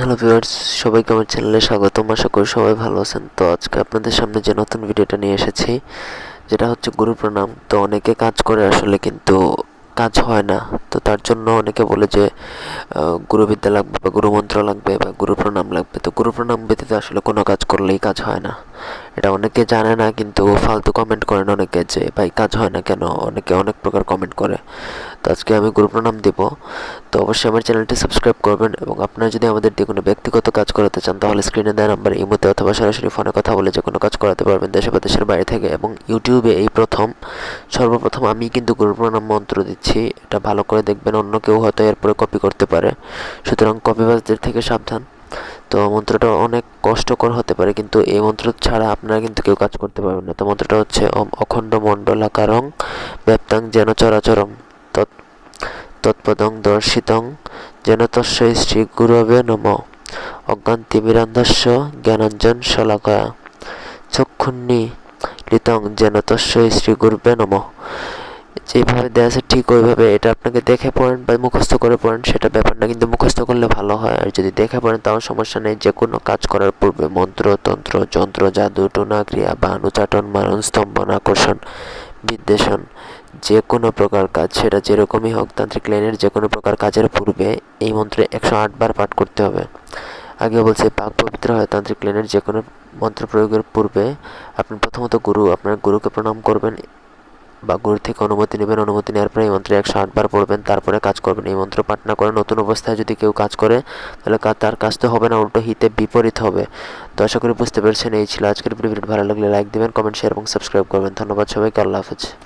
Hello viewers, সবাইকে আমার চ্যানেলে স্বাগতম। আশা করি সবাই ভালো আছেন। তো আজকে আপনাদের সামনে যে নতুন ভিডিওটা নিয়ে এসেছি, যেটা হচ্ছে গুরু প্রণাম তো অনেকে কাজ করে আসলে কিন্তু কাজ হয় না। তো তার জন্য অনেকে বলে যে গুরুবিদ্যা লাগবে বা গুরুমন্ত্র লাগবে বা গুরু প্রণাম লাগবে। তো গুরু প্রণাম ব্যতীত আসলে কোনো কাজ করলেই কাজ হয় না। এটা অনেকে জানে না, কিন্তু ফালতু কমেন্ট করেন অনেকে যে, ভাই, কাজ হয় না কেন? অনেকে অনেক প্রকার কমেন্ট করে। তো আজকে আমি গুরু নাম দিব। তো অবশ্যই আমার চ্যানেলটি সাবস্ক্রাইব করবেন এবং আপনারা যদি আমাদের দিয়ে কোনো ব্যক্তিগত কাজ করাতে চান, তাহলে স্ক্রিনে দেওয়া নাম্বার ইমোতে অথবা সরাসরি ফোনে কথা বলে যে কোনো কাজ করাতে পারবেন দেশে বা দেশের বাইরে থেকে এবং ইউটিউবে এই প্রথম, সর্বপ্রথম আমি কিন্তু গুরু নাম মন্ত্র দিচ্ছি। এটা ভালো করে দেখবেন, অন্য কেউ হয়তো এরপরে কপি করতে পারে। সুতরাং কপিবাজদের থেকে সাবধান। তো মন্ত্রটা অনেক কষ্টকর হতে পারে, কিন্তু এই মন্ত্র ছাড়া আপনারা কিন্তু কেউ কাজ করতে পারবেন না। তো মন্ত্রটা হচ্ছে, ওম অখণ্ড মণ্ডলাকারং ব্যাপ্তাং যেন চরাচরম তৎ তৎপদং দর্শিতং যেন তস্যৈ শ্রী গুরবে নম। অজ্ঞান তিমিরান্ধস্য জ্ঞানাঞ্জন শলাকয়া। চক্ষুন্নি লিতং যেন তস্যৈ শ্রী গুরবে নম। যেভাবে দেওয়া আছে ঠিক ওইভাবে এটা আপনাকে দেখে পড়েন বা মুখস্থ করে পড়েন, সেটা ব্যাপার না কিন্তু মুখস্থ করলে ভালো হয়। আর যদি দেখে পড়েন, তাও সমস্যা নেই। যে কোনো কাজ করার পূর্বে মন্ত্র, তন্ত্র, যন্ত্র, জাদু টোনা ক্রিয়া বা অনুচাটন মারণ স্তম্ভন আকর্ষণ বিদ্বেষণ যে কোনো প্রকার কাজ, সেটা যেরকমই হোক, তান্ত্রিক লাইনের যে কোনো প্রকার কাজের পূর্বে এই মন্ত্রে একশো আট বার পাঠ করতে হবে। আগে বলছে, পাক পবিত্র হয় তান্ত্রিক লাইনের যে কোনো মন্ত্র প্রয়োগের পূর্বে আপনি প্রথমত গুরু, আপনার গুরুকে প্রণাম করবেন বা গুরু থেকে অনুমতি নেবেন, অনুমতি নেওয়ার পরে এই মন্ত্রে একশো আটবার পড়বেন, তারপরে কাজ করবেন। এই মন্ত্র পাঠ না করে নতুন অবস্থায় যদি কেউ কাজ করে, তাহলে তার কাজ তো হবে না, উল্টো হিতে বিপরীত হবে। তো আশা করি বুঝতে পেরেছেন, এই ছিল আজকের ভিডিও। ভালো লাগলে লাইক দেবেন, কমেন্ট, শেয়ার এবং সাবস্ক্রাইব করবেন। ধন্যবাদ সবাইকে, আল্লাহ হাফেজ।